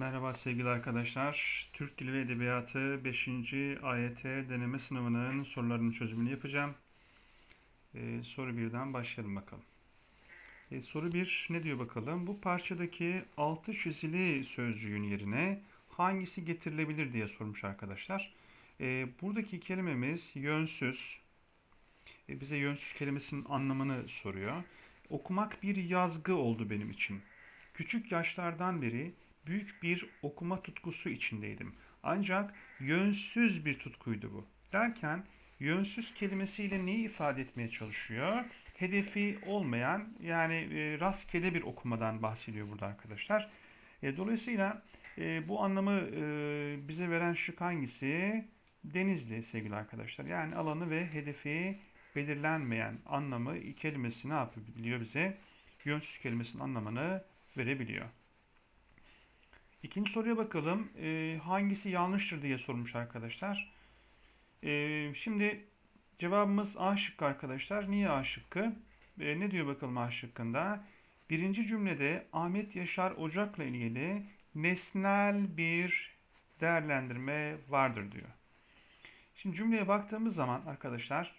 Merhaba sevgili arkadaşlar. Türk Dili ve Edebiyatı 5. AYT deneme sınavının sorularının çözümünü yapacağım. Ee, soru 1'den başlayalım bakalım. Ee, soru 1 ne diyor bakalım? Bu parçadaki altı çizili sözcüğün yerine hangisi getirilebilir diye sormuş arkadaşlar. Ee, buradaki kelimemiz yönsüz. Ee, bize yönsüz kelimesinin anlamını soruyor. Okumak bir yazgı oldu benim için. Küçük yaşlardan beri büyük bir okuma tutkusu içindeydim. Ancak yönsüz bir tutkuydu bu. Derken yönsüz kelimesiyle neyi ifade etmeye çalışıyor? Hedefi olmayan yani e, rastgele bir okumadan bahsediyor burada arkadaşlar. E, dolayısıyla e, bu anlamı bize veren şık hangisi? Denizli sevgili arkadaşlar. Yani alanı ve hedefi belirlenmeyen anlamı kelimesi ne yapabiliyor bize? Yönsüz kelimesinin anlamını verebiliyor. İkinci soruya bakalım. E, hangisi yanlıştır diye sormuş arkadaşlar. E, şimdi cevabımız A şıkkı arkadaşlar. Niye A şıkkı? E, ne diyor bakalım A şıkkında? Birinci cümlede Ahmet Yaşar Ocak'la ilgili nesnel bir değerlendirme vardır diyor. Şimdi cümleye baktığımız zaman arkadaşlar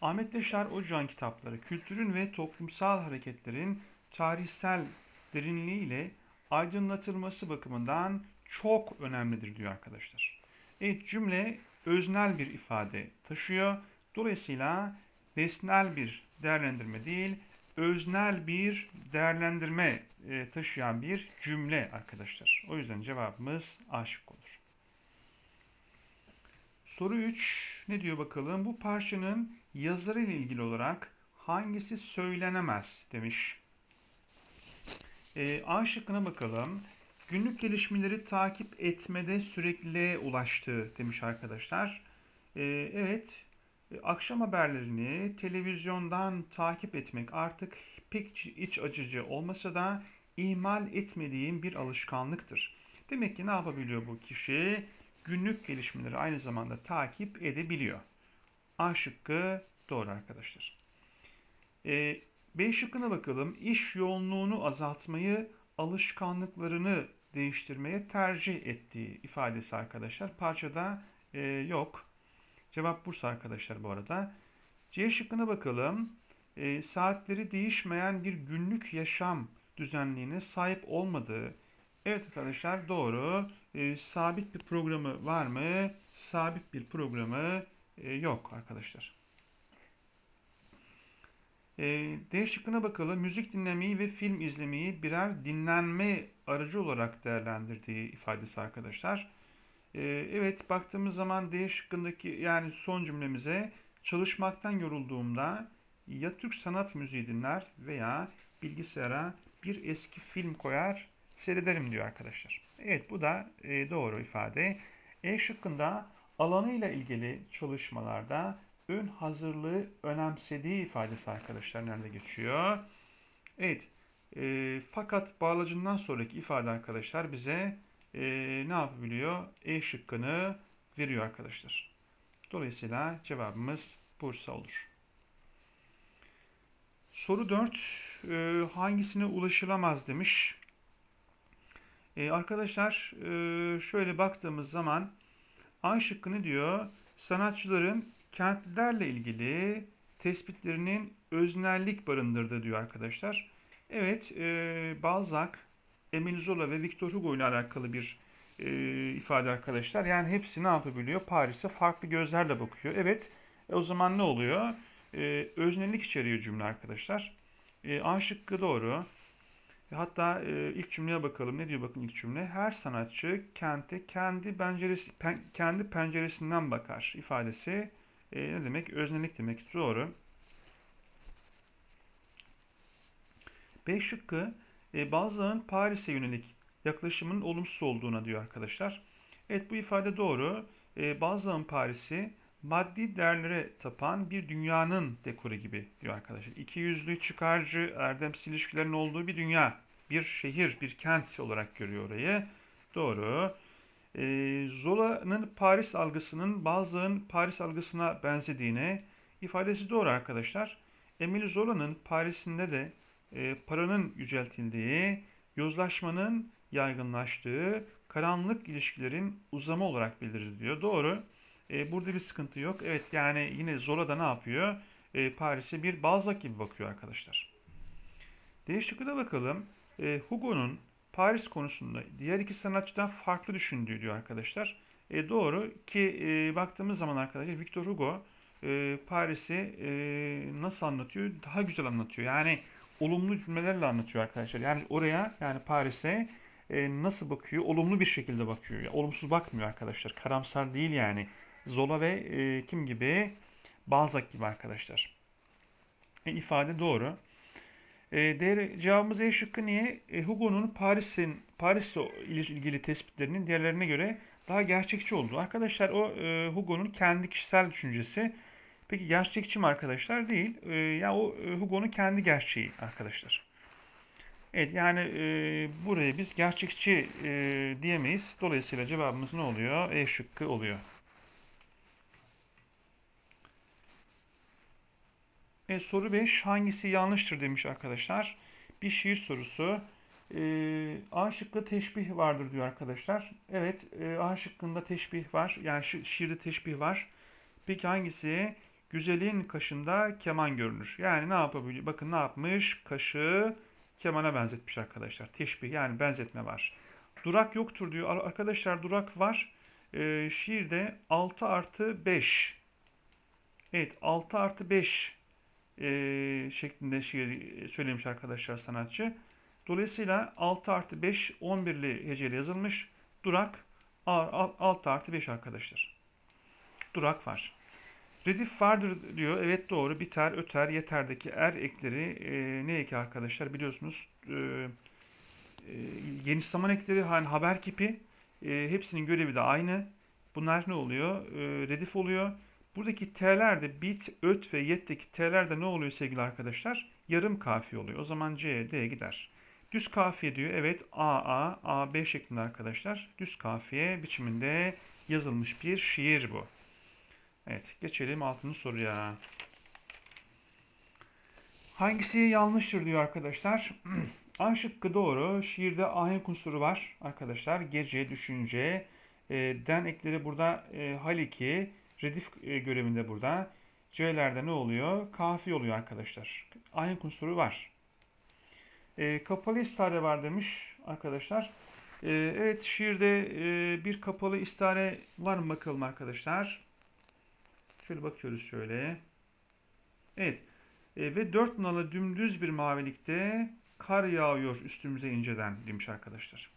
Ahmet Yaşar Ocak'ın kitapları kültürün ve toplumsal hareketlerin tarihsel derinliğiyle aydınlatılması bakımından çok önemlidir diyor arkadaşlar. Evet cümle öznel bir ifade taşıyor. Dolayısıyla nesnel bir değerlendirme değil, öznel bir değerlendirme e, taşıyan bir cümle arkadaşlar. O yüzden cevabımız A şıkkı olur. Soru 3 ne diyor bakalım? Bu parçanın yazarı ile ilgili olarak hangisi söylenemez demiş. E, A şıkkına bakalım. Günlük gelişmeleri takip etmede sürekliliğe ulaştı demiş arkadaşlar. E, evet, akşam haberlerini televizyondan takip etmek artık pek iç acıcı olmasa da ihmal etmediğim bir alışkanlıktır. Demek ki ne yapabiliyor bu kişi? Günlük gelişmeleri aynı zamanda takip edebiliyor. A şıkkı doğru arkadaşlar. E, B şıkkına bakalım. İş yoğunluğunu azaltmayı, alışkanlıklarını değiştirmeye tercih ettiği ifadesi arkadaşlar. Parçada e, yok. Cevap Bursa arkadaşlar bu arada. C şıkkına bakalım. E, saatleri değişmeyen bir günlük yaşam düzenliğine sahip olmadığı. Evet arkadaşlar doğru. E, sabit bir programı var mı? Sabit bir programı e, yok arkadaşlar. E, D şıkkına bakalım. Müzik dinlemeyi ve film izlemeyi birer dinlenme aracı olarak değerlendirdiği ifadesi arkadaşlar. E, evet baktığımız zaman D şıkkındaki yani son cümlemize çalışmaktan yorulduğumda ya Türk sanat müziği dinler veya bilgisayara bir eski film koyar seyrederim diyor arkadaşlar. Evet bu da e, doğru ifade. E şıkkında alanıyla ilgili çalışmalarda ön hazırlığı önemsediği ifadesi arkadaşlar nerede geçiyor? Evet. E, fakat bağlacından sonraki ifade arkadaşlar bize e, ne yapabiliyor? E şıkkını veriyor arkadaşlar. Dolayısıyla cevabımız Bursa olur. Soru 4. E, hangisine ulaşılamaz demiş. E, arkadaşlar e, şöyle baktığımız zaman A şıkkını diyor sanatçıların kentlilerle ilgili tespitlerinin öznellik barındırdı diyor arkadaşlar. Evet, e, Balzac, Emile Zola ve Victor Hugo ile alakalı bir e, ifade arkadaşlar. Yani hepsi ne yapabiliyor? Paris'e farklı gözlerle bakıyor. Evet, e, o zaman ne oluyor? E, öznellik içeriyor cümle arkadaşlar. E, A şıkkı doğru. Hatta e, ilk cümleye bakalım. Ne diyor bakın ilk cümle? Her sanatçı kente kendi penceresi pen, kendi penceresinden bakar ifadesi e, ne demek? Öznelik demek. Doğru. B şıkkı e, bazılarının Paris'e yönelik yaklaşımının olumsuz olduğuna diyor arkadaşlar. Evet bu ifade doğru. E, bazılarının Paris'i maddi değerlere tapan bir dünyanın dekoru gibi diyor arkadaşlar. İki yüzlü çıkarcı, erdemsiz ilişkilerin olduğu bir dünya, bir şehir, bir kent olarak görüyor orayı. Doğru. E, Zola'nın Paris algısının bazılarının Paris algısına benzediğine ifadesi doğru arkadaşlar. Emile Zola'nın Paris'inde de e, paranın yüceltildiği, yozlaşmanın yaygınlaştığı karanlık ilişkilerin uzamı olarak bildirir diyor. Doğru. E, burada bir sıkıntı yok. Evet yani yine Zola da ne yapıyor? E, Paris'e bir Balzac gibi bakıyor arkadaşlar. D bakalım. E, Hugo'nun Paris konusunda diğer iki sanatçıdan farklı düşündüğü diyor arkadaşlar. E, doğru ki e, baktığımız zaman arkadaşlar Victor Hugo e, Paris'i e, nasıl anlatıyor? Daha güzel anlatıyor. Yani olumlu cümlelerle anlatıyor arkadaşlar. Yani oraya yani Paris'e e, nasıl bakıyor? Olumlu bir şekilde bakıyor. Ya, olumsuz bakmıyor arkadaşlar. Karamsar değil yani. Zola ve e, kim gibi? Balzac gibi arkadaşlar. E, ifade doğru. E, değer, cevabımız E şıkkı niye? E, Hugo'nun Paris'in Paris'le ilgili tespitlerinin diğerlerine göre daha gerçekçi olduğu. Arkadaşlar o e, Hugo'nun kendi kişisel düşüncesi. Peki gerçekçi mi arkadaşlar? Değil. E, ya o e, Hugo'nun kendi gerçeği arkadaşlar. Evet yani e, buraya biz gerçekçi e, diyemeyiz. Dolayısıyla cevabımız ne oluyor? E şıkkı oluyor. E, soru 5 hangisi yanlıştır demiş arkadaşlar. Bir şiir sorusu. E, A şıkkı teşbih vardır diyor arkadaşlar. Evet e, A şıkkında teşbih var. Yani şi şiirde teşbih var. Peki hangisi? Güzelin kaşında keman görünür. Yani ne yapabiliyor? Bakın ne yapmış? Kaşı kemana benzetmiş arkadaşlar. Teşbih yani benzetme var. Durak yoktur diyor. Arkadaşlar durak var. E, şiirde 6 artı 5. Evet 6 artı 5 e, şeklinde şiir söylemiş arkadaşlar sanatçı. Dolayısıyla 6 artı 5 11'li heceli yazılmış. Durak 6 artı 5 arkadaşlar. Durak var. Redif vardır diyor. Evet doğru. Biter, öter, yeterdeki er ekleri e, ne eki arkadaşlar? Biliyorsunuz e, e, geniş zaman ekleri hani haber kipi e, hepsinin görevi de aynı. Bunlar ne oluyor? E, redif oluyor. Buradaki t'ler de bit, öt ve yet'teki t'ler de ne oluyor sevgili arkadaşlar? Yarım kafiye oluyor. O zaman C, D gider. Düz kafiye diyor. Evet A, A, A, B şeklinde arkadaşlar. Düz kafiye biçiminde yazılmış bir şiir bu. Evet geçelim altıncı soruya. Hangisi yanlıştır diyor arkadaşlar. A şıkkı doğru. Şiirde ahenk unsuru var arkadaşlar. Gece, düşünce, e, den ekleri burada e, haliki, redif e, görevinde burada. C'lerde ne oluyor? Kafi oluyor arkadaşlar. Ahenk unsuru var. E, kapalı istare var demiş arkadaşlar. E, evet şiirde e, bir kapalı istare var mı bakalım arkadaşlar. Şöyle bakıyoruz şöyle. Evet. E, ve dört nala dümdüz bir mavilikte kar yağıyor üstümüze inceden demiş arkadaşlar.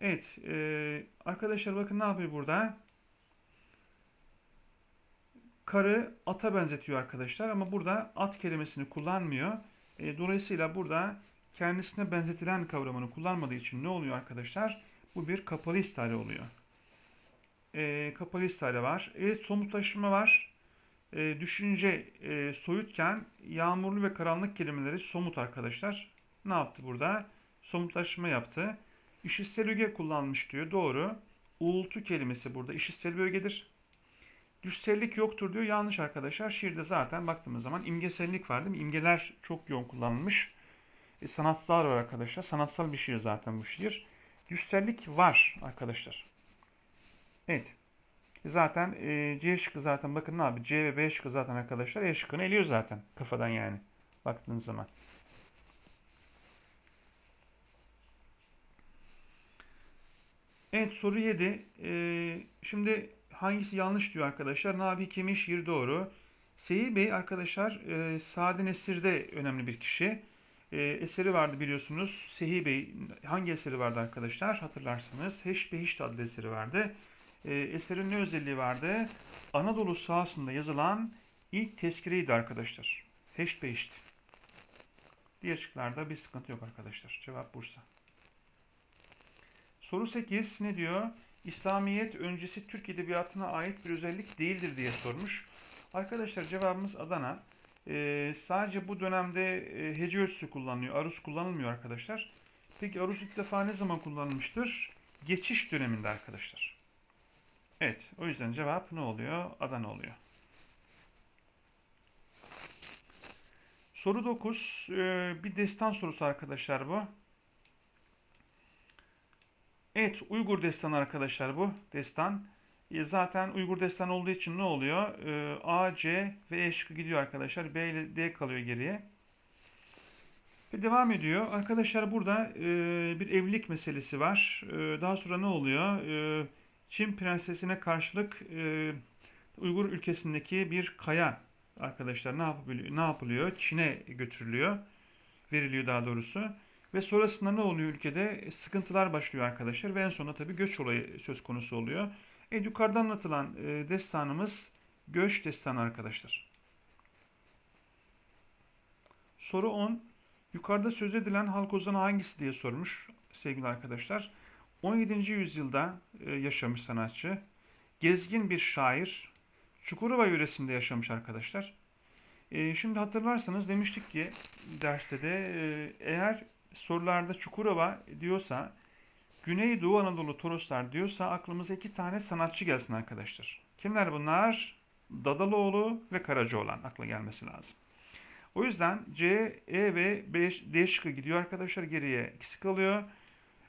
Evet. E, arkadaşlar bakın ne yapıyor burada? Karı ata benzetiyor arkadaşlar ama burada at kelimesini kullanmıyor. E, dolayısıyla burada kendisine benzetilen kavramını kullanmadığı için ne oluyor arkadaşlar? Bu bir kapalı istare oluyor. E, kapalı istare var. Evet somutlaşma var. E, düşünce e, soyutken yağmurlu ve karanlık kelimeleri somut arkadaşlar. Ne yaptı burada? Somutlaşma yaptı. İşitsel öge kullanmış diyor. Doğru. Uğultu kelimesi burada işitsel bir ögedir. Düşsellik yoktur diyor. Yanlış arkadaşlar. Şiirde zaten baktığımız zaman imgesellik var değil mi? İmgeler çok yoğun kullanılmış. E, sanatsal var arkadaşlar. Sanatsal bir şiir zaten bu şiir. Düşsellik var arkadaşlar. Evet. Zaten e, C şıkkı zaten bakın ne yapıyor? C ve B şıkkı zaten arkadaşlar E şıkkını eliyor zaten kafadan yani. Baktığınız zaman. Evet soru 7. Ee, şimdi hangisi yanlış diyor arkadaşlar. Nabi Kemal şiir doğru. Seyi Bey arkadaşlar e, Sade Nesir'de önemli bir kişi. E, eseri vardı biliyorsunuz. Sehi Bey hangi eseri vardı arkadaşlar? Hatırlarsanız Heş Behişt adlı eseri vardı. E, eserin ne özelliği vardı? Anadolu sahasında yazılan ilk tezkireydi arkadaşlar. Heş Behişt. Diğer şıklarda bir sıkıntı yok arkadaşlar. Cevap Bursa. Soru 8 ne diyor? İslamiyet öncesi Türk Edebiyatı'na ait bir özellik değildir diye sormuş. Arkadaşlar cevabımız Adana. Ee, sadece bu dönemde e, hece ölçüsü kullanılıyor. Aruz kullanılmıyor arkadaşlar. Peki aruz ilk defa ne zaman kullanılmıştır? Geçiş döneminde arkadaşlar. Evet o yüzden cevap ne oluyor? Adana oluyor. Soru 9. Ee, bir destan sorusu arkadaşlar bu. Evet, Uygur destanı arkadaşlar bu destan. E, zaten Uygur destan olduğu için ne oluyor? E, A, C ve E şıkkı gidiyor arkadaşlar. B ile D kalıyor geriye. Ve devam ediyor. Arkadaşlar burada e, bir evlilik meselesi var. E, daha sonra ne oluyor? E, Çin prensesine karşılık e, Uygur ülkesindeki bir kaya arkadaşlar ne yapılıyor? Ne yapılıyor? Çin'e götürülüyor. Veriliyor daha doğrusu. Ve sonrasında ne oluyor ülkede? Sıkıntılar başlıyor arkadaşlar. Ve en sonunda tabii göç olayı söz konusu oluyor. Evet yukarıda anlatılan e, destanımız göç destanı arkadaşlar. Soru 10. Yukarıda söz edilen halk ozanı hangisi diye sormuş sevgili arkadaşlar. 17. yüzyılda e, yaşamış sanatçı. Gezgin bir şair. Çukurova yöresinde yaşamış arkadaşlar. E, şimdi hatırlarsanız demiştik ki derste de e, eğer sorularda Çukurova diyorsa Güneydoğu Anadolu Toroslar diyorsa aklımıza iki tane sanatçı gelsin arkadaşlar. Kimler bunlar? Dadaloğlu ve Karacaoğlan akla gelmesi lazım. O yüzden C, E ve B, D şıkkı gidiyor arkadaşlar. Geriye ikisi kalıyor.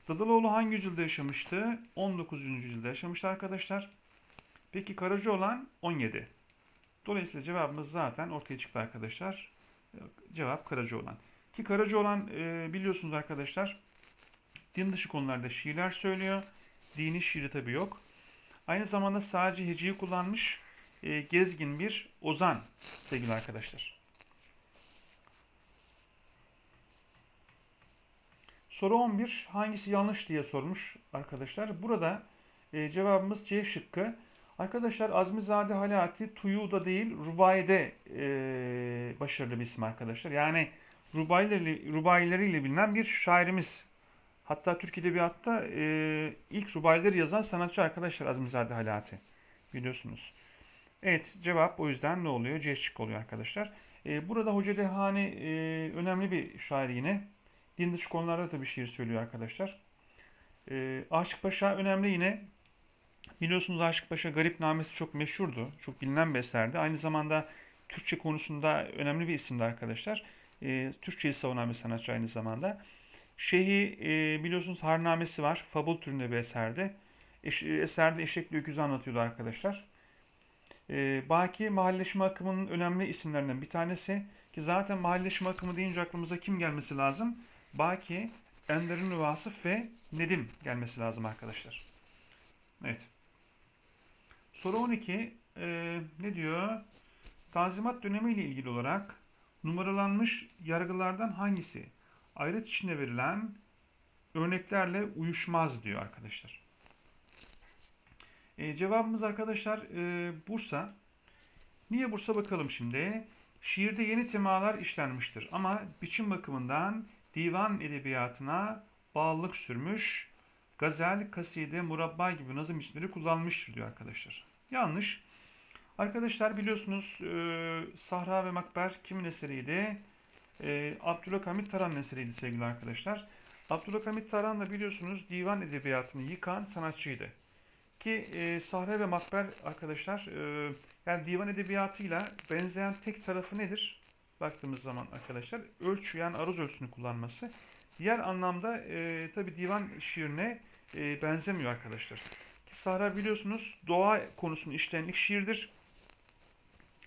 Dadaloğlu hangi yüzyılda yaşamıştı? 19. yüzyılda yaşamıştı arkadaşlar. Peki Karacaoğlan 17. Dolayısıyla cevabımız zaten ortaya çıktı arkadaşlar. Cevap Karacaoğlan. Ki Karacaoğlan e, biliyorsunuz arkadaşlar din dışı konularda şiirler söylüyor. Dini şiiri tabi yok. Aynı zamanda sadece heceyi kullanmış e, gezgin bir ozan sevgili arkadaşlar. Soru 11 hangisi yanlış diye sormuş arkadaşlar. Burada e, cevabımız C şıkkı. Arkadaşlar Azmizade Halati Tuyu'da değil Rubayi'de e, başarılı bir isim arkadaşlar. Yani rubayileri, rubayileriyle bilinen bir şairimiz. Hatta Türk Edebiyatı'da e, ilk rubayileri yazan sanatçı arkadaşlar Azmizade Halati. Biliyorsunuz. Evet cevap o yüzden ne oluyor? C şık oluyor arkadaşlar. E, burada Hoca Dehani e, önemli bir şair yine. Din dışı konularda da bir şiir söylüyor arkadaşlar. E, Aşık Paşa önemli yine. Biliyorsunuz Aşık Paşa Garip Namesi çok meşhurdu. Çok bilinen bir eserdi. Aynı zamanda Türkçe konusunda önemli bir isimdi arkadaşlar. E, Türkçeyi savunan bir sanatçı aynı zamanda. Şeyhi e, biliyorsunuz Harnamesi var. Fabul türünde bir eserdi. Eş, eserde eşekli öküzü anlatıyordu arkadaşlar. E, Baki mahalleşme akımının önemli isimlerinden bir tanesi. Ki zaten mahalleşme akımı deyince aklımıza kim gelmesi lazım? Baki, Enderun Vasıf ve Nedim gelmesi lazım arkadaşlar. Evet. Soru 12 e, ne diyor? Tanzimat dönemi ile ilgili olarak numaralanmış yargılardan hangisi ayrıt içinde verilen örneklerle uyuşmaz diyor arkadaşlar. E, cevabımız arkadaşlar e, Bursa. Niye Bursa bakalım şimdi. Şiirde yeni temalar işlenmiştir ama biçim bakımından divan edebiyatına bağlılık sürmüş, gazel, kaside, murabba gibi nazım biçimleri kullanmıştır diyor arkadaşlar. Yanlış. Arkadaşlar biliyorsunuz e, Sahra ve Makber kimin eseriydi? E, Abdülhamit Taran'ın eseriydi sevgili arkadaşlar. Abdülhamit Taran da biliyorsunuz divan edebiyatını yıkan sanatçıydı. Ki e, Sahra ve Makber arkadaşlar e, yani divan edebiyatıyla benzeyen tek tarafı nedir? Baktığımız zaman arkadaşlar ölçü yani aruz ölçüsünü kullanması. Diğer anlamda e, tabi divan şiirine e, benzemiyor arkadaşlar. Ki Sahra biliyorsunuz doğa konusunu işleyenlik şiirdir.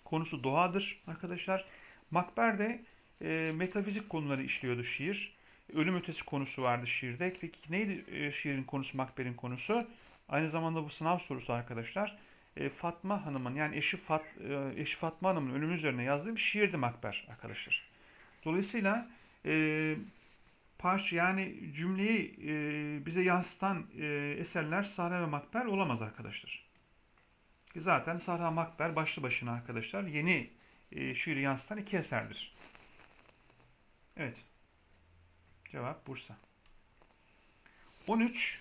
Konusu doğadır arkadaşlar. Makber de e, metafizik konuları işliyordu şiir. Ölüm ötesi konusu vardı şiirde. Peki neydi e, şiirin konusu, Makber'in konusu? Aynı zamanda bu sınav sorusu arkadaşlar. E, Fatma Hanım'ın yani eşi, Fat, e, eşi Fatma Hanım'ın ölümü üzerine yazdığı bir şiirdi Makber arkadaşlar. Dolayısıyla e, parça yani cümleyi e, bize yansıtan e, eserler Sahra ve Makber olamaz arkadaşlar. Zaten Sahra Makber başlı başına arkadaşlar yeni e, şiiri yansıtan iki eserdir. Evet. Cevap Bursa. 13.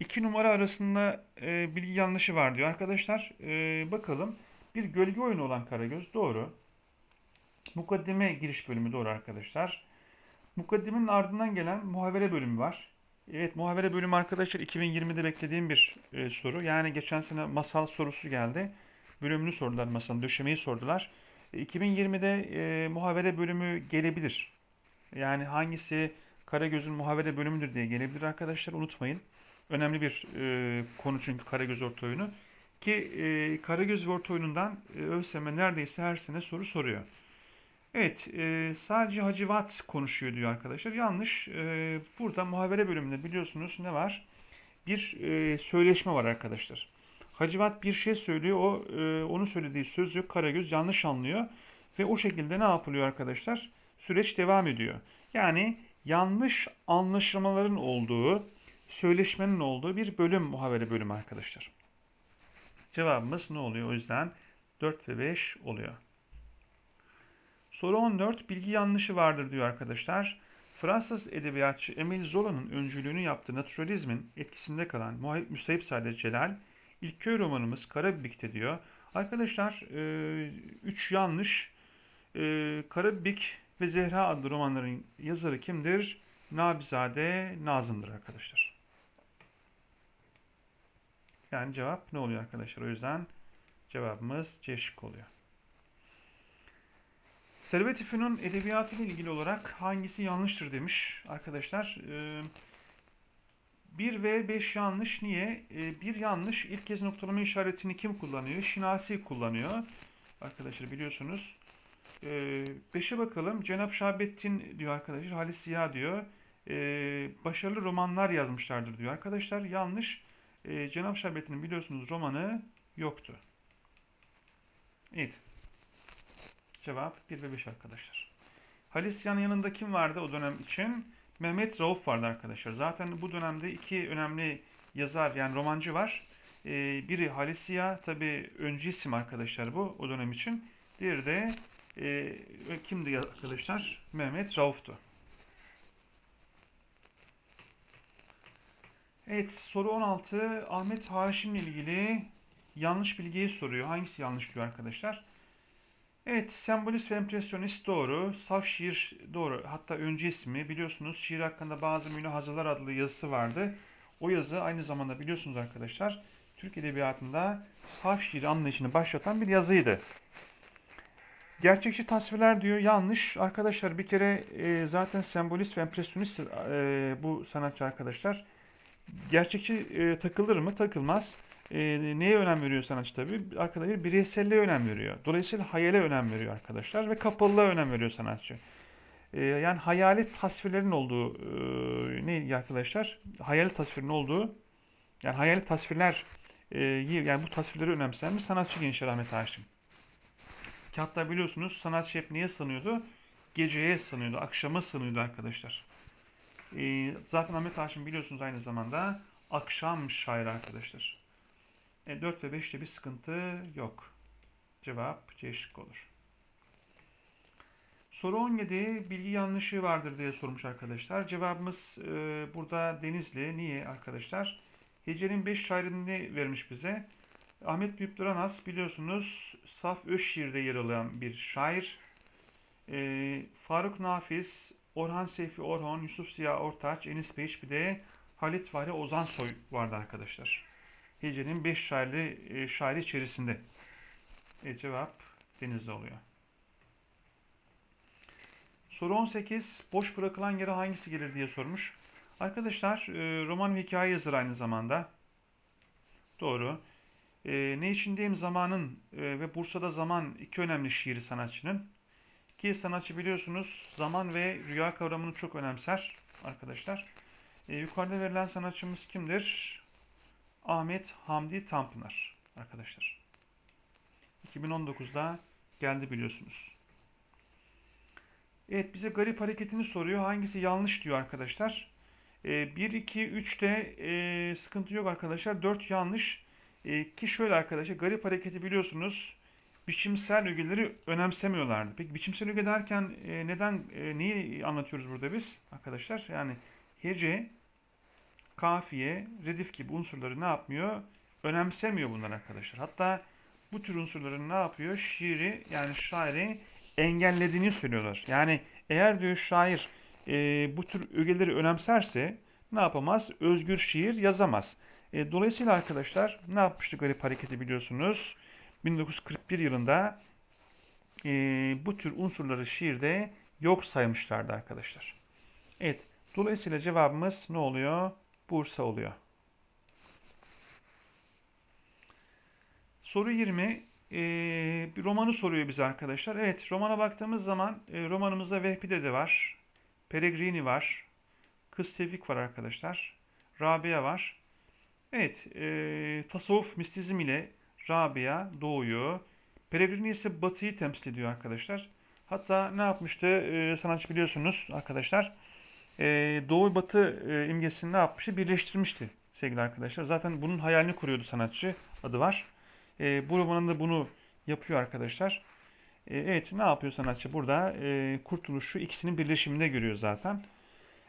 İki numara arasında e, bilgi yanlışı var diyor. Arkadaşlar e, bakalım. Bir gölge oyunu olan Karagöz doğru. Mukaddime giriş bölümü doğru arkadaşlar. Mukaddimenin ardından gelen muhavere bölümü var. Evet muhavere bölümü arkadaşlar 2020'de beklediğim bir e, soru. Yani geçen sene masal sorusu geldi. Bölümünü sordular masalın, döşemeyi sordular. E, 2020'de e, muhavere bölümü gelebilir. Yani hangisi Karagöz'ün muhavere bölümüdür diye gelebilir arkadaşlar unutmayın. önemli bir e, konu çünkü Karagöz Orta Oyunu. Ki e, Karagöz Orta Oyunundan e, ÖSYM neredeyse her sene soru soruyor. Evet, e, sadece Hacivat konuşuyor diyor arkadaşlar. Yanlış. E, burada muhabere bölümünde biliyorsunuz ne var? Bir e, söyleşme var arkadaşlar. Hacivat bir şey söylüyor. O e, onun söylediği sözü Karagöz yanlış anlıyor ve o şekilde ne yapılıyor arkadaşlar? Süreç devam ediyor. Yani yanlış anlaşılmaların olduğu, söyleşmenin olduğu bir bölüm muhabere bölümü arkadaşlar. Cevabımız ne oluyor? O yüzden 4 ve 5 oluyor. Soru 14. Bilgi yanlışı vardır diyor arkadaşlar. Fransız edebiyatçı Emile Zola'nın öncülüğünü yaptığı naturalizmin etkisinde kalan Müsayip Saadet Celal, ilk köy romanımız Karabibik'te diyor. Arkadaşlar 3 yanlış. E, Karabibik ve Zehra adlı romanların yazarı kimdir? Nabizade Nazım'dır arkadaşlar. Yani cevap ne oluyor arkadaşlar? O yüzden cevabımız C şıkkı oluyor. Servet-i Fünun edebiyatı ile ilgili olarak hangisi yanlıştır demiş arkadaşlar. 1 ve 5 yanlış. Niye? Ee, bir yanlış. İlk kez noktalama işaretini kim kullanıyor? Şinasi kullanıyor. Arkadaşlar biliyorsunuz. 5'e bakalım. Cenap Şahabettin diyor arkadaşlar. Halis Ziya diyor. Ee, başarılı romanlar yazmışlardır diyor arkadaşlar. Yanlış. Ee, Cenap Şahabettin'in biliyorsunuz romanı yoktu. Evet. Cevap 1 ve 5 arkadaşlar. Halis Ziyan'ın yanında kim vardı o dönem için? Mehmet Rauf vardı arkadaşlar. Zaten bu dönemde iki önemli yazar yani romancı var. Ee, biri Halis Ziya tabi öncü isim arkadaşlar bu o dönem için. Diğeri de e, kimdi arkadaşlar? Mehmet Rauf'tu. Evet soru 16. Ahmet Haşim'le ilgili yanlış bilgiyi soruyor. Hangisi yanlış diyor arkadaşlar? Evet, sembolist ve empresyonist doğru. Saf şiir doğru. Hatta önce ismi biliyorsunuz şiir hakkında bazı münahazılar adlı yazısı vardı. O yazı aynı zamanda biliyorsunuz arkadaşlar Türk Edebiyatı'nda saf şiir anlayışını başlatan bir yazıydı. Gerçekçi tasvirler diyor yanlış. Arkadaşlar bir kere e, zaten sembolist ve empresyonist e, bu sanatçı arkadaşlar. Gerçekçi e, takılır mı? Takılmaz. E, neye önem veriyor sanatçı tabii? Arkadaşlar bireyselliğe önem veriyor. Dolayısıyla hayale önem veriyor arkadaşlar ve kapalılığa önem veriyor sanatçı. E, yani hayali tasvirlerin olduğu e, ne arkadaşlar? Hayali tasvirin olduğu yani hayali tasvirler e, yani bu tasvirleri önemseyen bir sanatçı gençler Ahmet Haşim. Ki hatta biliyorsunuz sanatçı hep niye sanıyordu? Geceye sanıyordu, akşama sanıyordu arkadaşlar. E, zaten Ahmet Haşim biliyorsunuz aynı zamanda akşam şairi arkadaşlar. E, 4 ve 5'te bir sıkıntı yok. Cevap C şık olur. Soru 17 bilgi yanlışı vardır diye sormuş arkadaşlar. Cevabımız e, burada Denizli. Niye arkadaşlar? Hece'nin 5 şairini vermiş bize. Ahmet Büyük Duranas biliyorsunuz Saf Öşşiir'de yer alan bir şair. E, Faruk Nafiz, Orhan Seyfi Orhon, Yusuf Ziya Ortaç, Enis Beyiş bir de Halit Fahri Ozansoy vardı arkadaşlar. Hicre'nin 5 şairi, e, şairi içerisinde. E, cevap denizde oluyor. Soru 18. Boş bırakılan yere hangisi gelir diye sormuş. Arkadaşlar e, roman ve hikaye yazar aynı zamanda. Doğru. E, ne içindeyim zamanın e, ve Bursa'da zaman iki önemli şiiri sanatçının. Ki sanatçı biliyorsunuz zaman ve rüya kavramını çok önemser arkadaşlar. E, yukarıda verilen sanatçımız kimdir? Ahmet Hamdi Tanpınar arkadaşlar. 2019'da geldi biliyorsunuz. Evet bize garip hareketini soruyor. Hangisi yanlış diyor arkadaşlar. E, 1, 2, 3'te e, sıkıntı yok arkadaşlar. 4 yanlış. E, ki şöyle arkadaşlar garip hareketi biliyorsunuz. Biçimsel ögeleri önemsemiyorlardı. Peki biçimsel öge derken e, neden e, neyi anlatıyoruz burada biz arkadaşlar? Yani hece kafiye, redif gibi unsurları ne yapmıyor? Önemsemiyor bunlar arkadaşlar. Hatta bu tür unsurların ne yapıyor? Şiiri yani şairi engellediğini söylüyorlar. Yani eğer diyor şair e, bu tür ögeleri önemserse ne yapamaz? Özgür şiir yazamaz. E, dolayısıyla arkadaşlar ne yapmıştı garip hareketi biliyorsunuz? 1941 yılında e, bu tür unsurları şiirde yok saymışlardı arkadaşlar. Evet. Dolayısıyla cevabımız ne oluyor? Bursa oluyor. Soru 20. E, ee, bir romanı soruyor bize arkadaşlar. Evet romana baktığımız zaman e, romanımızda Vehbi Dede var. Peregrini var. Kız Tevfik var arkadaşlar. Rabia var. Evet e, tasavvuf mistizm ile Rabia doğuyor. Peregrini ise batıyı temsil ediyor arkadaşlar. Hatta ne yapmıştı e, sanatçı biliyorsunuz. Arkadaşlar e, doğu batı e, imgesini ne yapmıştı? Birleştirmişti sevgili arkadaşlar. Zaten bunun hayalini kuruyordu sanatçı. Adı var. E, bu romanında bunu yapıyor arkadaşlar. E, evet ne yapıyor sanatçı? Burada kurtuluşu ikisinin birleşiminde görüyor zaten.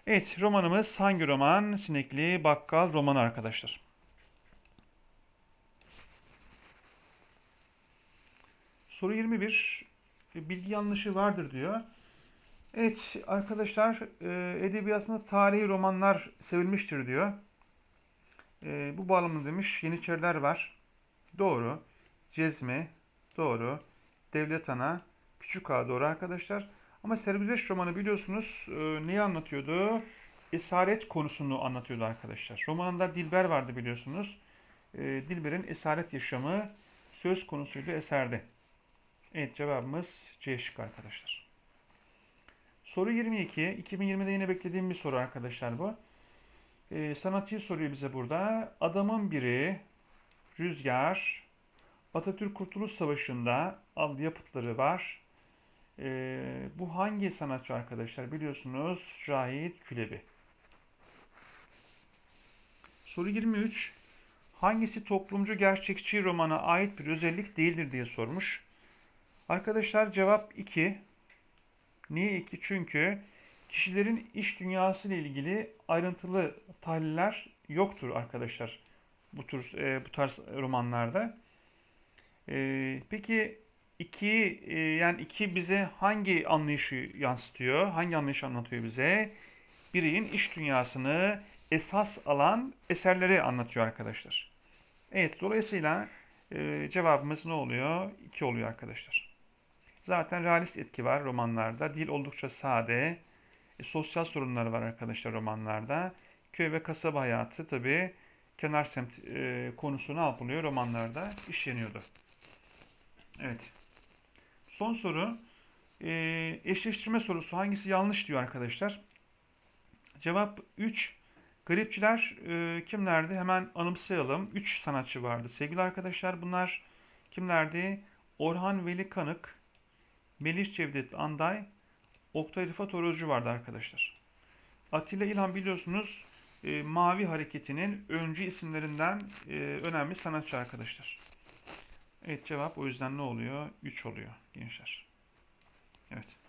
Evet romanımız hangi roman? Sinekli Bakkal romanı arkadaşlar. Soru 21. E, Bilgi yanlışı vardır diyor. Evet arkadaşlar e, edebiyatında tarihi romanlar sevilmiştir diyor. E, bu bağlamda demiş Yeniçeriler var. Doğru. Cezmi. Doğru. Devlet Ana. Küçük Ağa doğru arkadaşlar. Ama Sergüzeşt romanı biliyorsunuz e, neyi anlatıyordu? Esaret konusunu anlatıyordu arkadaşlar. Romanında Dilber vardı biliyorsunuz. E, Dilber'in esaret yaşamı söz konusuydu eserde. Evet cevabımız C şıkkı arkadaşlar. Soru 22. 2020'de yine beklediğim bir soru arkadaşlar bu. Ee, sanatçıyı soruyor bize burada. Adamın biri Rüzgar Atatürk Kurtuluş Savaşı'nda adlı yapıtları var. Ee, bu hangi sanatçı arkadaşlar? Biliyorsunuz Cahit Külebi. Soru 23. Hangisi toplumcu gerçekçi romana ait bir özellik değildir diye sormuş. Arkadaşlar cevap 2. Niye 2? Çünkü kişilerin iş dünyası ile ilgili ayrıntılı tahliller yoktur arkadaşlar bu tür e, bu tarz romanlarda. E, peki 2 e, yani 2 bize hangi anlayışı yansıtıyor? Hangi anlayışı anlatıyor bize? Bireyin iş dünyasını esas alan eserleri anlatıyor arkadaşlar. Evet dolayısıyla e, cevabımız ne oluyor? 2 oluyor arkadaşlar. Zaten realist etki var romanlarda. Dil oldukça sade. E, sosyal sorunlar var arkadaşlar romanlarda. Köy ve kasaba hayatı tabii kenar semt e, konusu ne yapılıyor romanlarda işleniyordu. Evet. Son soru. E, eşleştirme sorusu. Hangisi yanlış diyor arkadaşlar. Cevap 3. Garipçiler e, kimlerdi? Hemen anımsayalım. 3 sanatçı vardı. Sevgili arkadaşlar bunlar kimlerdi? Orhan Veli Kanık, Melih Cevdet Anday, Oktay Rıfat Orozcu vardı arkadaşlar. Atilla İlhan biliyorsunuz e, Mavi Hareketi'nin öncü isimlerinden e, önemli sanatçı arkadaşlar. Evet cevap o yüzden ne oluyor? 3 oluyor gençler. Evet.